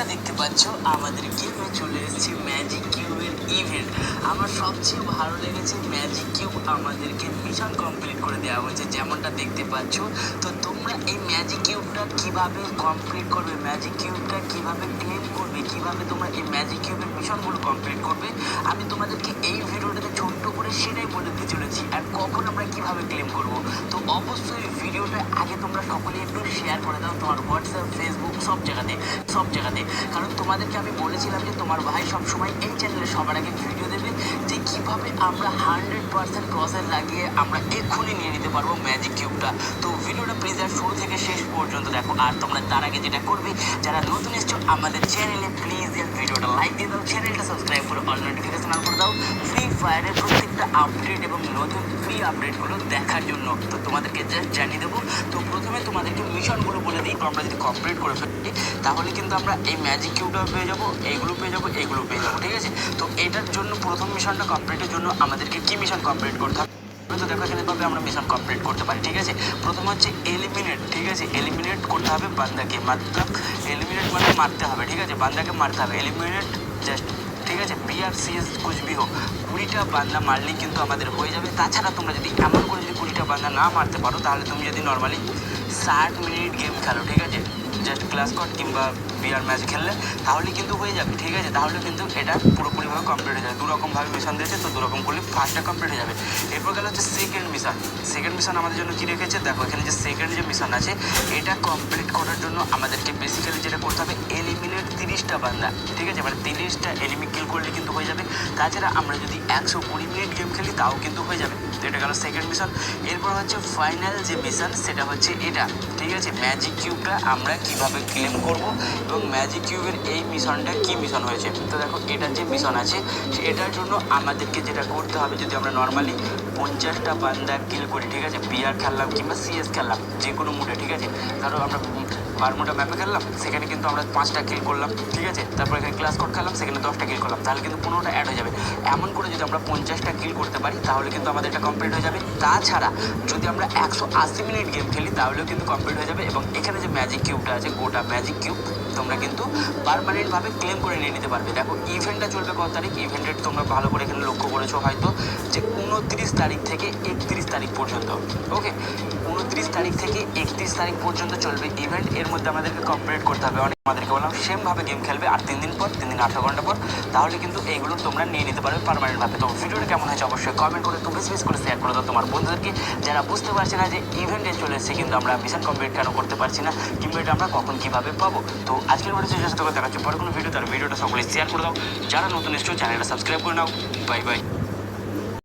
যেমনটা দেখতে পাচ্ছ? আমাদের গেমে চলে এসেছে ম্যাজিক কিউবের ইভেন্ট আমার সবচেয়ে ভালো লেগেছে ম্যাজিক কিউব আমাদেরকে মিশন কমপ্লিট করে দেওয়া হয়েছে, যেমনটা দেখতে পাচ্ছ। তো তোমরা এই ম্যাজিক কিউবটা কীভাবে কমপ্লিট করবে ম্যাজিক কিউবটা কীভাবে ক্লেম করবে, কীভাবে তোমরা এই ম্যাজিক কিউবের মিশনগুলো কমপ্লিট করবে, আমি তোমাদেরকে এই ভিডিওটাতে ছোট্ট করে সেটাই বলে দিতে চলেছি আর কখন আমরা কীভাবে ক্লেম করব। তো অবশ্যই ভিডিওটা আগে তোমরা সকলে একটু শেয়ার করে দাও তোমার হোয়াটসঅ্যাপ ফেসবুক সব জায়গাতে সব জায়গাতে। কারণ তোমাদেরকে আমি বলেছিলাম যে তোমার ভাই সবসময় এই চ্যানেলে সবার আগে ভিডিও দেবে? যে কীভাবে আমরা হান্ড্রেড পার্সেন্ট ক্রসের লাগিয়ে আমরা এক্ষুনি নিয়ে নিতে পারব ম্যাজিক কিউবটা তো ভিডিওটা প্লিজ আর শুরু থেকে শেষ পর্যন্ত দেখো। আর তোমরা তার আগে যেটা করবে, যারা নতুন এসছো, আমাদের চ্যানেলে প্লিজ এর ভিডিওটা লাইক দিয়ে দাও চ্যানেলটা সাবস্ক্রাইব করে অল নোটিফিকেশন অন করে দাও। ফ্রি ফায়ারের প্রত্যেকটা আপডেট এবং নতুন ফ্রি আপডেটগুলো দেখার জন্য। তো তোমাদেরকে জাস্ট জানিয়ে দেবো, তো প্রথমে তোমাদেরকে মিশনগুলো বলে দিই। আমরা যদি কমপ্লিট করে ফেলি, তাহলে কিন্তু আমরা এই ম্যাজিক কিউবটা পেয়ে যাব এইগুলো পেয়ে যাব এইগুলো পেয়ে যাব, ঠিক আছে? তো এটার জন্য প্রথম মিশনটা কমপ্লিটের জন্য আমাদেরকে কি মিশন কমপ্লিট করতে হবে? তো দেখো, এখানে পাবে আমরা মিশন কমপ্লিট করতে পারি, ঠিক আছে? প্রথম হচ্ছে এলিমিনেট ঠিক আছে? এলিমিনেট করতে হবে বান্দাকে, মাত্র এলিমিনেট মানে মারতে হবে, ঠিক আছে? বান্দাকে মারতে হবে। এলিমিনেট জাস্ট ঠিক আছে? বিআর সিএস কুচবি হোক কুড়িটা বান্দা মারলেই কিন্তু আমাদের হয়ে যাবে। তাছাড়া তোমরা যদি এমন করে যদি কুড়িটা বান্দা না মারতে পারো, তাহলে তুমি যদি নর্মালি ষাট মিনিট গেম খেলো, ঠিক আছে? জাস্ট ক্লাস কট কিংবা বিআর ম্যাচ খেললে, তাহলে কিন্তু হয়ে যাবে, ঠিক আছে? তাহলে কিন্তু এটা পুরোপুরিভাবে কমপ্লিট হয়ে যাবে। দু রকম ভাবে মিশন দিয়েছে, তো দুরকম করলে ফার্স্টটা কমপ্লিট হয়ে যাবে। এরপর গেল হচ্ছে সেকেন্ড মিশন সেকেন্ড মিশন আমাদের জন্য কী রেখেছে? দেখো, এখানে যে সেকেন্ড যে মিশন আছে, এটা কমপ্লিট করার জন্য আমাদেরকে বেসিক্যালি যেটা করতে হবে এলিমিনেট তিরিশটা বান্দা, ঠিক আছে? মানে তিরিশটা এলিমি কিল করলে কিন্তু হয়ে যাবে। তাছাড়া আমরা যদি একশো কুড়ি মিনিট গেম খেলি, তাও কিন্তু হয়ে যাবে। তো এটা গেল সেকেন্ড মিশন এরপর হচ্ছে ফাইনাল যে মিশন সেটা হচ্ছে এটা, ঠিক আছে? ম্যাজিক কিউবটা আমরা কীভাবে ক্লেম করব এবং ম্যাজিক কিউবের এই মিশনটা কি মিশন হয়েছে? তো দেখো, এটার যে মিশন আছে এটার জন্য আমাদেরকে যেটা করতে হবে, যদি আমরা নর্মালি পঞ্চাশটা বান্দা কিল করি, ঠিক আছে? বিআর খেললাম কিংবা সিএস খেললাম যে কোনো মুডে ঠিক আছে? ধরো আমরা বারমুটা ম্যাপে খেললাম, সেখানে কিন্তু আমরা পাঁচটা কিল করলাম, ঠিক আছে? তারপর এখানে ক্লাস কোড খেললাম, সেখানে দশটা কিল করলাম, তাহলে কিন্তু পনেরোটা অ্যাড হয়ে যাবে। এমন করে যদি আমরা পঞ্চাশটা কিল করতে পারি, তাহলে কিন্তু আমাদের এটা কমপ্লিট হয়ে যাবে। তাছাড়া, যদি আমরা একশো আশি মিনিট গেম খেলি, তাহলেও কিন্তু কমপ্লিট হয়ে যাবে এবং এখানে যে ম্যাজিক কিউবটা আছে, গোটা ম্যাজিক কিউব তোমরা কিন্তু পারমানেন্টভাবে ক্লেম করে নিয়ে নিতে পারবে। দেখো ইভেন্টটা চলবে কত তারিখ? ইভেন্টের তোমরা ভালো করে এখানে লক্ষ্য করেছ হয়তো, যে উনত্রিশ তারিখ থেকে একত্রিশ তারিখ পর্যন্ত ওকে উনত্রিশ তারিখ থেকে একত্রিশ তারিখ পর্যন্ত চলবে ইভেন্ট এর মধ্যে আমাদেরকে কমপ্লিট করতে হবে। অনেক আমাদেরকে বললাম সেমভাবে গেম খেলবে আর তিন দিন পর, তিন দিন আঠারো ঘণ্টা পর, তাহলে কিন্তু এইগুলো তোমরা নিয়ে নিতে পারবে পারমানেন্টভাবে তো ভিডিওটা কেমন হয়েছে অবশ্যই কমেন্ট করে তুমি বেশি করে শেয়ার করে দাও তোমার বন্ধুদেরকে। যারা বুঝতে পারছে না যে ইভেন্টে চলে এসেছে, কিন্তু আমরা মিশন কমপ্লিট কেন করতে পারছি না, কিংবা এটা আমরা কখন কীভাবে পাবো। তো আজকের ভিডিও চেষ্টা করে দেখাচ্ছি পরে কোনো ভিডিও তার ভিডিওটা সকলে শেয়ার করে দাও। যারা নতুন এসছো, চ্যানেলটা সাবস্ক্রাইব করে নাও। Bye bye